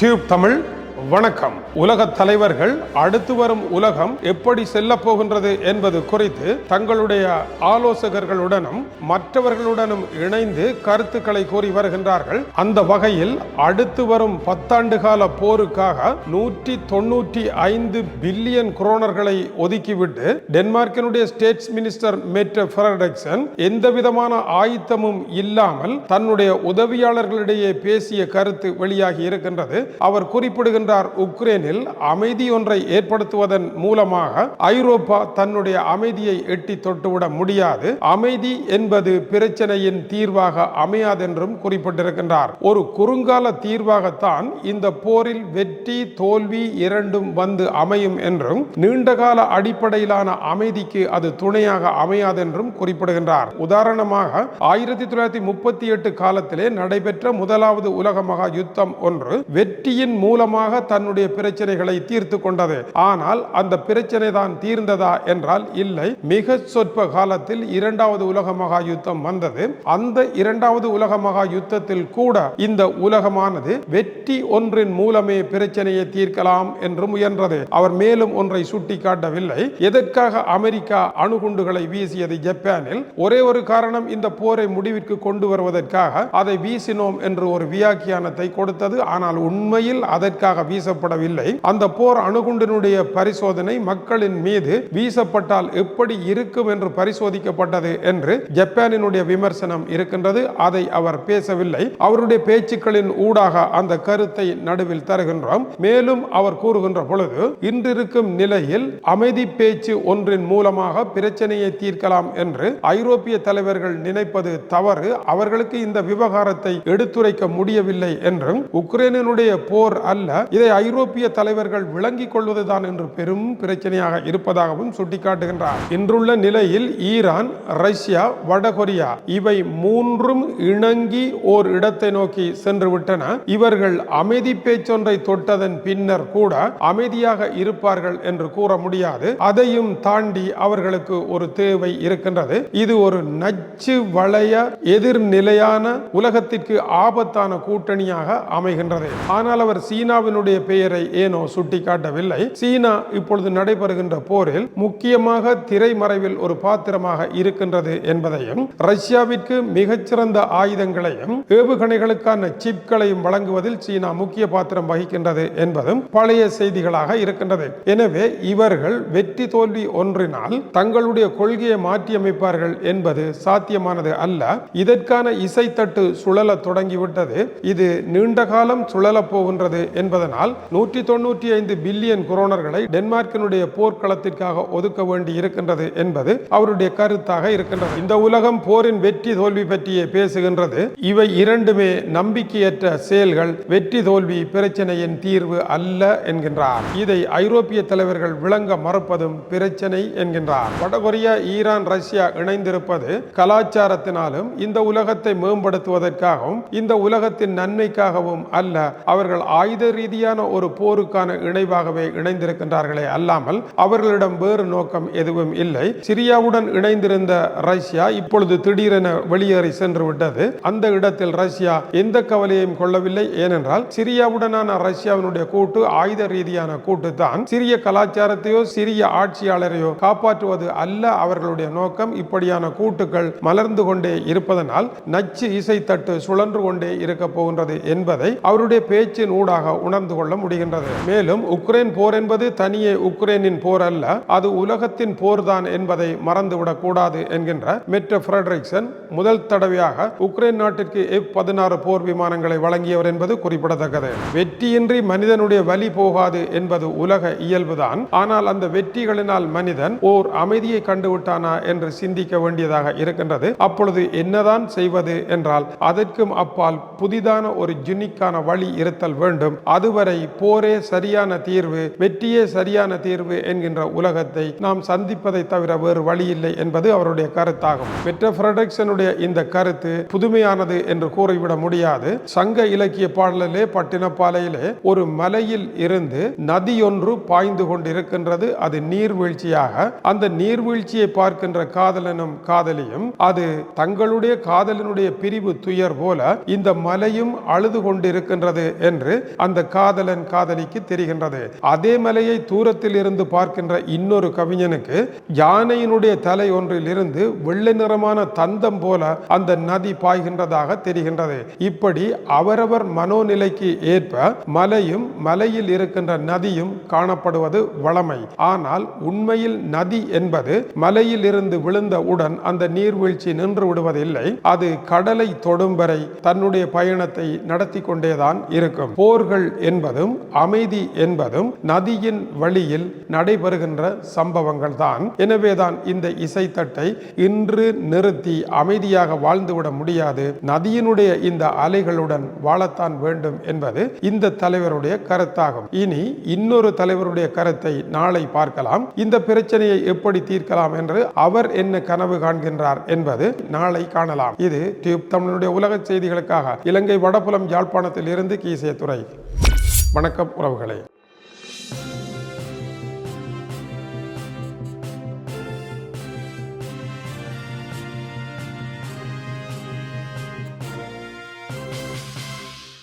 Tube Tamil வணக்கம். உலக தலைவர்கள் அடுத்து வரும் உலகம் எப்படி செல்ல போகின்றது என்பது குறித்து தங்களுடைய ஆலோசகர்களுடனும் மற்றவர்களுடனும் இணைந்து கருத்துக்களை கூறி வருகின்றார்கள். அந்த வகையில் அடுத்து வரும் பத்தாண்டு கால போருக்காக நூற்றி தொண்ணூற்றி ஐந்து பில்லியன் குரோனர்களை ஒதுக்கிவிட்டு டென்மார்க்கினுடைய ஸ்டேட்ஸ் மினிஸ்டர் மெட்ர ஃபெரடெக்சன் எந்த விதமான ஆயத்தமும் இல்லாமல் தன்னுடைய உதவியாளர்களிடையே பேசிய கருத்து வெளியாகி இருக்கின்றது. அவர் குறிப்பிடுகின்ற குறிப்பிடுகின்றார் உக்ரைனில் அமைதி ஒன்றை ஏற்படுத்துவதன் மூலமாக ஐரோப்பா தன்னுடைய அமைதியை எட்டி தொட்டுவிட முடியாது. அமைதி என்பது பிரச்சனையின் தீர்வாக அமையாதென்றும் குறிப்பிட்டிருக்கின்றார். ஒரு குறுங்கால தீர்வாகத்தான் இந்த போரில் வெற்றி தோல்வி இரண்டும் வந்து அமையும் என்றும் நீண்டகால அடிப்படையிலான அமைதிக்கு அது துணையாக அமையாதென்றும் குறிப்பிடுகின்றார். உதாரணமாக ஆயிரத்தி தொள்ளாயிரத்தி முப்பத்தி எட்டு காலத்திலே நடைபெற்ற முதலாவது உலக மகா யுத்தம் ஒன்று வெற்றியின் மூலமாக தன்னுடைய பிரச்சனைகளை தீர்த்து கொண்டது. ஆனால் அந்த பிரச்சனை தான் தீர்ந்ததா என்றால் இல்லை. மிக சொற்ப காலத்தில் இரண்டாவது உலக மகா யுத்தம் வந்தது. அந்த இரண்டாவது உலக மகா யுத்தத்தில் கூட இந்த உலகமானது வெற்றி ஒன்றின் மூலமே பிரச்சனையை தீர்க்கலாம் என்று முயன்றது. அவர் மேலும் ஒன்றை சுட்டிக்காட்டவில்லை. எதற்காக அமெரிக்கா அணுகுண்டுகளை வீசியது ஜப்பானில்? ஒரே ஒரு காரணம் இந்த போரை முடிவிற்கு கொண்டு வருவதற்காக அதை வீசினோம் என்று ஒரு வியாக்கியானத்தை கொடுத்தது. ஆனால் உண்மையில் அதற்காக வீசப்படவில்லை. அந்த போர் அணுகுண்டினுடைய பரிசோதனை மக்களின் மீது வீசப்பட்டால் எப்படி இருக்கும் என்று பரிசோதிக்கப்பட்டது என்று ஜப்பானினுடைய விமர்சனம் இருக்கின்றது. அதை அவர் பேசவில்லை. அவருடைய பேச்சுக்களின் ஊடாக அந்த கருத்தை நடுவில் தருகின்றோம். மேலும் அவர் கூறுகின்ற பொழுது இன்றிருக்கும் நிலையில் அமைதி பேச்சு ஒன்றின் மூலமாக பிரச்சனையை தீர்க்கலாம் என்று ஐரோப்பிய தலைவர்கள் நினைப்பது தவறு. அவர்களுக்கு இந்த விவகாரத்தை எடுத்துரைக்க முடியவில்லை என்றும் உக்ரைனுடைய போர் அல்ல இதை ஐரோப்பிய தலைவர்கள் விளங்கிக் கொள்வதுதான் என்று பெரும் பிரச்சனையாக இருப்பதாகவும் சுட்டிக்காட்டுகின்றார். இன்றுள்ள நிலையில் ஈரான் ரஷ்யா வடகொரியா இவை மூன்றும் இணங்கி ஓர் இடத்தை நோக்கி சென்று விட்டன இவர்கள் அமைதி பேச்சொன்றை தொட்டதன் பின்னர் கூட அமைதியாக இருப்பார்கள் என்று கூற முடியாது. அதையும் தாண்டி அவர்களுக்கு ஒரு தேவை இருக்கின்றது. இது ஒரு நச்சு வளைய எதிர்நிலையான உலகத்திற்கு ஆபத்தான கூட்டணியாக அமைகின்றது. ஆனால் அவர் சீனாவினுடைய பெயரை ஏனோ சுட்டிக்காட்டவில்லை. சீனா இப்பொழுது நடைபெறுகின்ற போரில் முக்கியமாக திரைமறைவில் ஒரு பாத்திரமாக இருக்கின்றது என்பதையும் ரஷ்யாவிற்கு மிகச்சிறந்த ஆயுதங்களையும் ஏவுகணைகளுக்கான சிப்களையும் வழங்குவதில் சீனா முக்கிய பாத்திரம் வகிக்கின்றது என்பதும் பழைய செய்திகளாக இருக்கின்றது. எனவே இவர்கள் வெற்றி தோல்வி ஒன்றினால் தங்களுடைய கொள்கையை மாற்றியமைப்பார்கள் என்பது சாத்தியமானது அல்ல. இதற்கான இசைத்தட்டு சுழல தொடங்கிவிட்டது. இது நீண்ட காலம் சுழலப் போகின்றது என்பதனால் நூற்றி தொண்ணூற்றி ஐந்து பில்லியன் குரோனர்களை டென்மார்க்கினுடைய போர்க்களத்திற்காக ஒதுக்க வேண்டி இருக்கின்றது என்பது அவருடைய கருத்தாக இருக்கின்றது. இந்த உலகம் போரின் வெற்றி தோல்வி பற்றியே பேசுகின்றது. இவை இரண்டுமே நம்பிக்கையற்ற செயல்கள் வெற்றி தோல்வி பிரச்சனையின் தீர்வு அல்ல என்கின்றார். இதை ஐரோப்பிய தலைவர்கள் விளங்க மறுப்பதும் பிரச்சனை என்கின்றார். வடகொரியா ஈரான் ரஷ்யா இணைந்திருப்பது கலாச்சாரத்தினாலும் இந்த உலகத்தை மேம்படுத்துவதற்காகவும் இந்த உலகத்தின் நன்மைக்காகவும் அல்ல அவர்கள் ஆயுத சரியான ஒரு போருக்கான இணைவாகவே இணைந்திருக்கின்றார்களே அல்லாமல் அவர்களிடம் வேறு நோக்கம் எதுவும் இல்லை. சிரியாவுடன் இணைந்திருந்த ரஷ்யா இப்பொழுது திடீரென வெளியேறி சென்று விட்டது. அந்த இடத்தில் ரஷ்யா எந்த கவலையும் கொள்ளவில்லை. ஏனென்றால் சிரியாவுடனான ரஷ்யாவினுடைய கூட்டு ஆயுத ரீதியான கூட்டு தான். சிறிய கலாச்சாரத்தையோ சிறிய ஆட்சியாளரையோ காப்பாற்றுவது அல்ல அவர்களுடைய நோக்கம். இப்படியான கூட்டுகள் மலர்ந்து கொண்டே இருப்பதனால் நச்சு இசை தட்டு சுழன்று கொண்டே இருக்க போகின்றது என்பதை அவருடைய பேச்சின் ஊடாக உணர்ந்து கொள்ள முடிகின்றது. மேலும் உக்ரைன் போர் என்பது தனியே உக்ரைனின் போர் அல்ல அது உலகத்தின் போர்தான் என்பதை மறந்துவிடக் கூடாது என்கின்ற மெட்ரோ ஃபிரெட்ரிக்சன் முதல் தடவையாக உக்ரைன் நாட்டிற்கு எஃப் பதினாறு போர் விமானங்களை வழங்கியவர் என்பது குறிப்பிடத்தக்கது. வெற்றியின்றி மனிதனுடைய வழி போகாது என்பது உலக இயல்புதான். ஆனால் அந்த வெற்றிகளினால் மனிதன் ஓர் அமைதியை கண்டுவிட்டானா என்று சிந்திக்க வேண்டியதாக இருக்கின்றது. அப்பொழுது என்னதான் செய்வது என்றால் அதற்கும் அப்பால் புதிதான ஒரு ஜுனிக்கான வழி இருத்தல் வேண்டும். அதுவரை போரே சரியான தீர்வு வெற்றியே சரியான தீர்வு என்கின்ற உலகத்தை நாம் சந்திப்பதை தவிர வேறு வழி இல்லை என்பது அவருடைய கருத்தாகும். பெற்ற ஃபிரெட்ரிக்சனுடைய இந்த கருத்து புதுமையானது என்று கூறிவிட முடியாது. சங்க இலக்கிய பாடலிலே பட்டினப்பாலையிலே ஒரு மலையில் இருந்து நதி ஒன்று பாய்ந்து கொண்டிருக்கின்றது. அது நீர்வீழ்ச்சியாக அந்த நீர்வீழ்ச்சியை பார்க்கின்ற காதலனும் காதலியும் அது தங்களுடைய காதலனுடைய பிரிவு துயர் போல இந்த மலையும் அழுது கொண்டிருக்கின்றது என்று அந்த காதல் காதலன் காதலிக்கு தெரிகின்றது. அதே மலையை தூரத்தில் இருந்து பார்க்கின்ற இன்னொரு கவிஞனுக்கு யானையினுடைய தலை ஒன்றில் இருந்து வெள்ளை நிறமான தந்தம் போல அந்த நதி பாய்கின்றதாக தெரிகின்றது. இப்படி அவரவர் மனோநிலைக்கு ஏற்ப மலையும் மலையில் இருக்கின்ற நதியும் காணப்படுவது வளமை ஆனால் உண்மையில் நதி என்பது மலையில் இருந்து விழுந்தவுடன் அந்த நீர்வீழ்ச்சி நின்று விடுவதில்லை. அது கடலை தொடும் வரை தன்னுடைய பயணத்தை நடத்தி கொண்டேதான் இருக்கும். போர்கள் என்பதும் அமைதி என்பதும் நதியின் வழியில் நடைபெறுகின்ற சம்பவங்கள் தான் எனவேதான் இந்த இசைத்தட்டை இன்று நிறுத்தி அமைதியாக வாழ்ந்துவிட முடியாது. நதியினுடைய இந்த அலைகளுடன் வாழத்தான் வேண்டும் என்பது இந்த தலைவருடைய கருத்தாகும். இனி இன்னொரு தலைவருடைய கருத்தை நாளை பார்க்கலாம். இந்த பிரச்சனையை எப்படி தீர்க்கலாம் என்று அவர் என்ன கனவு காண்கின்றார் என்பது நாளை காணலாம். இது டியூப் தமிழனுடைய உலக செய்திகளுக்காக. இலங்கை வடபுலம் யாழ்ப்பாணத்தில் இருந்து கீசிய துறை வணக்கம் உறவுகளே.